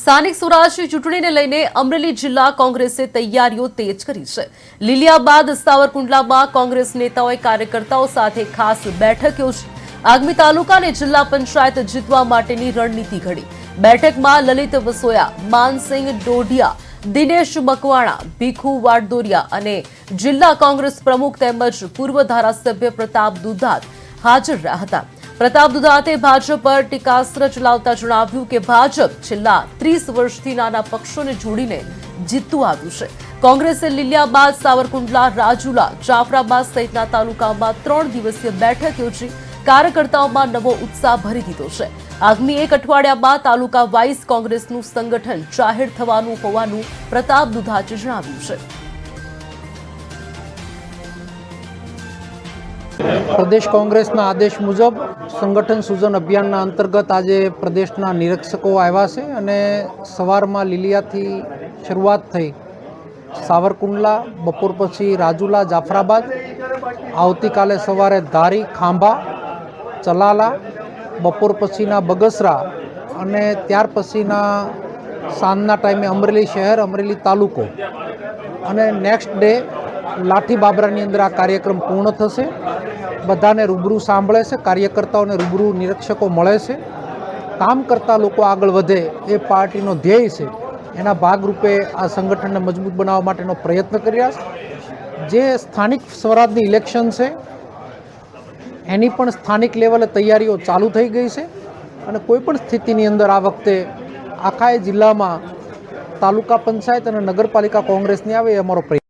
સ્થાનિક સ્વરાજની ચૂંટણીને લઈને અમરેલી જિલ્લા કોંગ્રેસે તૈયારીઓ તેજ કરી છે. લીલિયા બાદ સાવરકુંડલામાં કોંગ્રેસ નેતાઓએ કાર્યકર્તાઓ સાથે ખાસ બેઠક યોજી. આગામી તાલુકા અને જિલ્લા પંચાયત જીતવા માટેની રણનીતિ ઘડી. બેઠકમાં લલિત વસોયા, માનસિંહ ડોઢિયા, દિનેશ મકવાણા, ભીખુ વાડદોરિયા અને જિલ્લા કોંગ્રેસ પ્રમુખ તેમજ પૂર્વ ધારાસભ્ય પ્રતાપ દુધાત હાજર રહ્યા હતા. પ્રતાપ દુધાતે ભાજપ પર ટીકાસ્ત્ર ચલાવતા જણાવ્યું કે ભાજપ છેલ્લા ત્રીસ વર્ષથી નાના પક્ષોને જોડીને જીતતું આવ્યું છે. કોંગ્રેસે લીલિયાબાદ સાવરકુંડલા, રાજુલા, જાફરાબાદ સહિતના તાલુકામાં ત્રણ દિવસીય બેઠક યોજી કાર્યકર્તાઓમાં નવો ઉત્સાહ ભરી દીધો છે. આગામી એક અઠવાડિયામાં તાલુકા વાઇઝ કોંગ્રેસનું સંગઠન જાહેર થવાનું હોવાનું પ્રતાપ દુધાતે જણાવ્યું છે. પ્રદેશ કોંગ્રેસના આદેશ મુજબ સંગઠન સૂજન અભિયાનના અંતર્ગત આજે પ્રદેશના નિરીક્ષકો આવ્યા છે અને સવારમાં લીલિયાથી શરૂઆત થઈ સાવરકુંડલા, બપોર પછી રાજુલા, જાફરાબાદ, આવતીકાલે સવારે ધારી, ખાંભા, ચલાલા, બપોર પછીના બગસરા અને ત્યાર પછીના સાંજના ટાઈમે અમરેલી શહેર, અમરેલી તાલુકો. અને નેક્સ્ટ ડે લાઠી બાબરાની અંદર આ કાર્યક્રમ પૂર્ણ થશે. બધાને રૂબરૂ સાંભળે છે, કાર્યકર્તાઓને રૂબરૂ નિરીક્ષકો મળે છે. કામ કરતા લોકો આગળ વધે એ પાર્ટીનો ધ્યેય છે. એના ભાગરૂપે આ સંગઠનને મજબૂત બનાવવા માટેનો પ્રયત્ન કરી રહ્યા છે. જે સ્થાનિક સ્વરાજની ઇલેક્શન છે, એની પણ સ્થાનિક લેવલે તૈયારીઓ ચાલુ થઈ ગઈ છે અને કોઈ પણ સ્થિતિની અંદર આ વખતે આખા જિલ્લામાં તાલુકા પંચાયત અને નગરપાલિકા કોંગ્રેસની આવે એ અમારો પ્રયત્ન